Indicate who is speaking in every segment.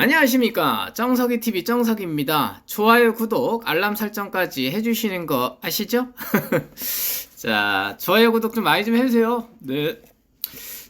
Speaker 1: 안녕하십니까 정석이 TV 정석입니다. 좋아요, 구독, 알람 설정까지 해주시는 거 아시죠? 자, 좋아요, 구독 좀 많이 좀 해주세요. 네.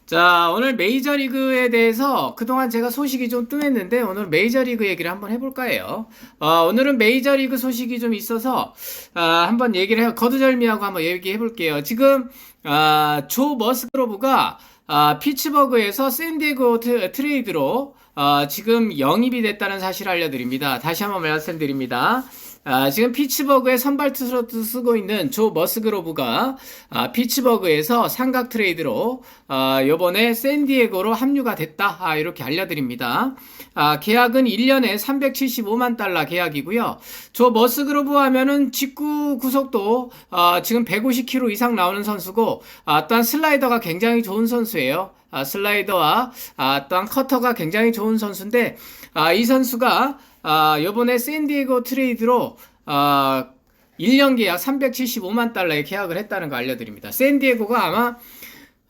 Speaker 1: 자, 오늘 메이저리그에 대해서 그동안 제가 소식이 좀 뜸했는데 오늘 메이저리그 얘기를 한번 해볼까 해요. 어, 오늘은 메이저리그 소식이 좀 있어서 아, 한번 얘기를 해 거두절미하고 한번 얘기해 볼게요. 지금 아, 조 머스그로브가 아, 피츠버그에서 샌디에고 트, 트레이드로 어, 지금 영입이 됐다는 사실을 알려드립니다. 다시 한번 말씀드립니다. 아, 지금 피츠버그의 선발 투수로 쓰고 있는 조 머스그로브가 아, 피츠버그에서 삼각 트레이드로 아, 요번에 샌디에고로 합류가 됐다. 아, 이렇게 알려드립니다. 아, 계약은 1년에 375만 달러 계약이고요. 조 머스그로브 하면은 직구 구속도 아, 지금 150km 이상 나오는 선수고 아, 또한 슬라이더가 굉장히 좋은 선수예요. 아, 슬라이더와 아, 또한 커터가 굉장히 좋은 선수인데 아, 이 선수가 아, 요번에 샌디에고 트레이드로 아, 1년 계약 375만 달러에 계약을 했다는 거 알려드립니다. 샌디에고가 아마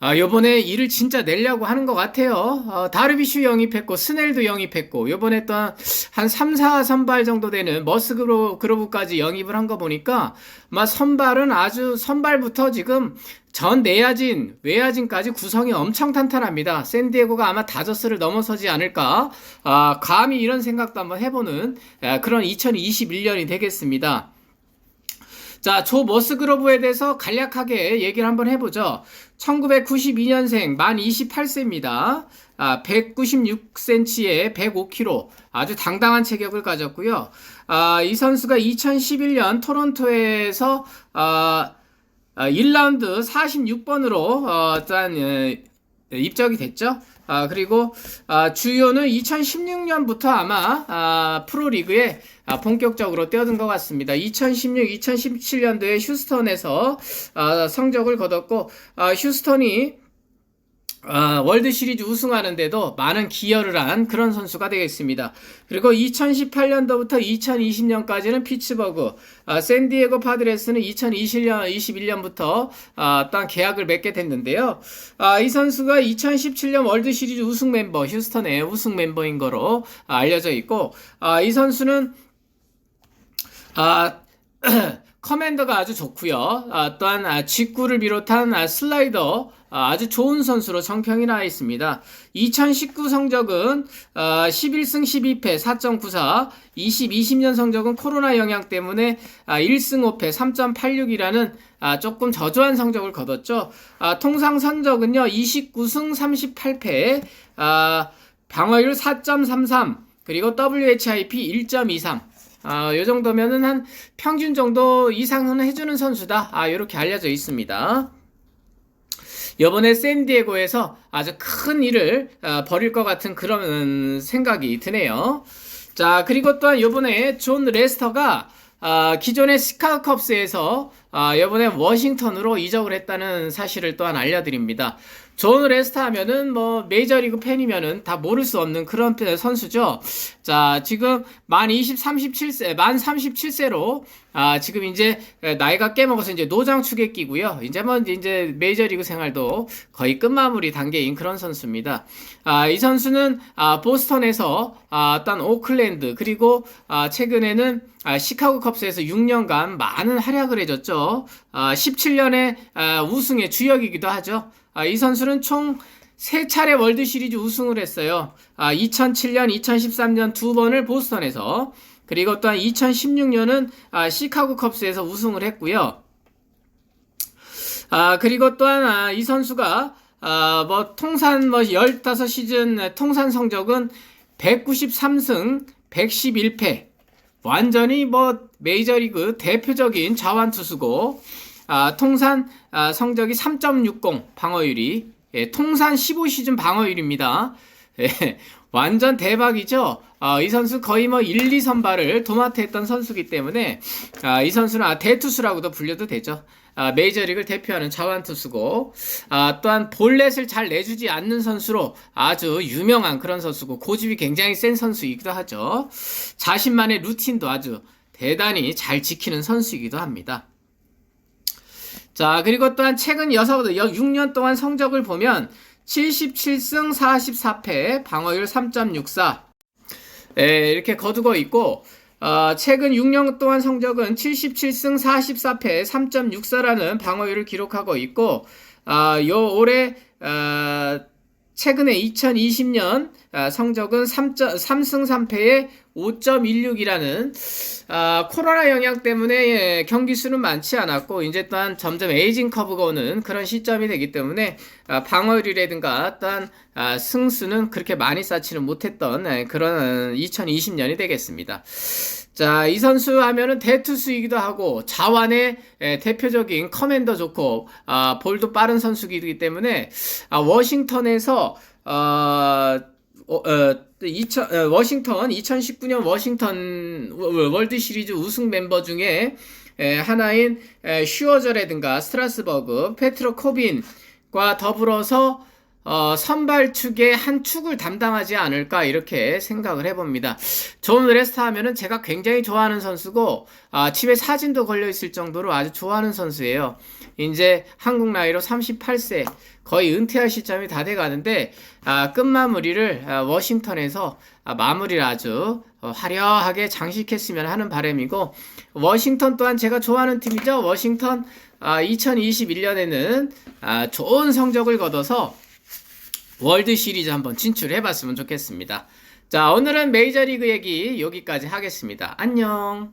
Speaker 1: 아, 요번에 일을 진짜 내려고 하는 것 같아요. 어, 다르비슈 영입했고, 스넬도 영입했고, 요번에 또한 3, 4 선발 정도 되는 머스그로브까지 영입을 한 거 보니까, 막 선발은 아주 선발부터 지금 전 내야진, 외야진까지 구성이 엄청 탄탄합니다. 샌디에고가 아마 다저스를 넘어서지 않을까, 아, 감히 이런 생각도 한번 해보는 아, 그런 2021년이 되겠습니다. 자, 조 머스그로브에 대해서 간략하게 얘기를 한번 해보죠. 1992년생, 만 28세입니다. 아, 196cm에 105kg. 아주 당당한 체격을 가졌고요. 아, 이 선수가 2011년 토론토에서, 아, 1라운드 46번으로, 어, 일단, 에, 입적이 됐죠. 아, 그리고, 아, 주요는 2016년부터 아마, 아, 프로리그에 아, 본격적으로 뛰어든 것 같습니다. 2016, 2017년도에 휴스턴에서 아, 성적을 거뒀고, 아, 휴스턴이 아, 월드 시리즈 우승하는데도 많은 기여를 한 그런 선수가 되겠습니다. 그리고 2018년도부터 2020년까지는 피츠버그, 아, 샌디에고 파드레스는 2021년, 21년부터 아, 딴 계약을 맺게 됐는데요. 아, 이 선수가 2017년 월드 시리즈 우승 멤버, 휴스턴의 우승 멤버인 거로 아, 알려져 있고, 아, 이 선수는 아, 커맨더가 아주 좋고요. 아, 또한 아, 직구를 비롯한 아, 슬라이더 아, 아주 좋은 선수로 정평이 나와 있습니다. 2019 성적은 아, 11승 12패 4.94, 20, 20년 성적은 코로나 영향 때문에 아, 1승 5패 3.86이라는 아, 조금 저조한 성적을 거뒀죠. 아, 통상 선적은요 29승 38패, 아, 방어율 4.33, 그리고 WHIP 1.23. 아, 요 정도면은 한 평균 정도 이상은 해주는 선수다. 아, 이렇게 알려져 있습니다. 요번에 샌디에고에서 아주 큰 일을 아, 벌일 것 같은 그런 생각이 드네요. 자, 그리고 또한 요번에 존 레스터가 아, 기존의 시카고 컵스에서 아, 이번에 워싱턴으로 이적을 했다는 사실을 또한 알려드립니다. 존 레스터 하면은 뭐 메이저리그 팬이면은 다 모를 수 없는 그런 선수죠. 자, 지금 만 20, 37세, 만 37세로 아, 지금 이제 나이가 깨먹어서 이제 노장 축에 끼고요. 이제 뭐 이제 메이저리그 생활도 거의 끝마무리 단계인 그런 선수입니다. 아, 이 선수는 아, 보스턴에서 아, 딴 오클랜드 그리고 아, 최근에는 아, 시카고 컵스에서 6년간 많은 활약을 해줬죠. 아, 17년의 아, 우승의 주역이기도 하죠. 아, 이 선수는 총세 차례 월드 시리즈 우승을 했어요. 아, 2007년, 2013년 두 번을 보스턴에서 그리고 또한 2016년은 아, 시카고 컵스에서 우승을 했고요. 아, 그리고 또한 아, 이 선수가 아, 뭐 통산 뭐 15시즌 통산 성적은 193승 111패 완전히 뭐 메이저리그 대표적인 자완 투수고 아, 통산 아, 성적이 3.60 방어율이 예, 통산 15시즌 방어율입니다. 예, 완전 대박이죠. 아, 이 선수 거의 뭐 1, 2 선발을 도맡아 했던 선수기 때문에 아, 이 선수는 아, 대투수라고도 불려도 되죠. 아, 메이저리그를 대표하는 자완 투수고 아, 또한 볼넷을 잘 내주지 않는 선수로 아주 유명한 그런 선수고 고집이 굉장히 센 선수이기도 하죠. 자신만의 루틴도 아주 대단히 잘 지키는 선수이기도 합니다. 자, 그리고 또한 최근 6, 6년 동안 성적을 보면 77승 44패, 방어율 3.64. 에, 이렇게 거두고 있고 어, 최근 6년 동안 성적은 77승 44패 3.64라는 방어율을 기록하고 있고 아, 요 올해 어, 최근에 2020년 아, 성적은 3, 3승 3패에 5.16이라는 아, 코로나 영향 때문에 예, 경기 수는 많지 않았고 이제 또한 점점 에이징 커브가 오는 그런 시점이 되기 때문에 아, 방어율이라든가 또한 아, 승수는 그렇게 많이 쌓지는 못했던 예, 그런 2020년이 되겠습니다. 자, 이 선수 하면은 대투수이기도 하고 자완의 예, 대표적인 커맨더 좋고 아, 볼도 빠른 선수이기 때문에 아, 워싱턴에서 어, 어, 어, 2000, 어, 워싱턴 2019년 워싱턴 워- 월드 시리즈 우승 멤버 중에 에, 하나인 에, 슈어저라든가 스트라스버그, 페트로 코빈과 더불어서 어, 선발 축의 한 축을 담당하지 않을까 이렇게 생각을 해봅니다. 존 레스터 하면은 제가 굉장히 좋아하는 선수고 아, 집에 사진도 걸려 있을 정도로 아주 좋아하는 선수예요. 이제 한국 나이로 38세 거의 은퇴할 시점이 다 돼가는데 아, 끝마무리를 아, 워싱턴에서 아, 마무리를 아주 어, 화려하게 장식했으면 하는 바람이고 워싱턴 또한 제가 좋아하는 팀이죠. 워싱턴 아, 2021년에는 아, 좋은 성적을 거둬서 월드 시리즈 한번 진출해 봤으면 좋겠습니다. 자, 오늘은 메이저리그 얘기 여기까지 하겠습니다. 안녕.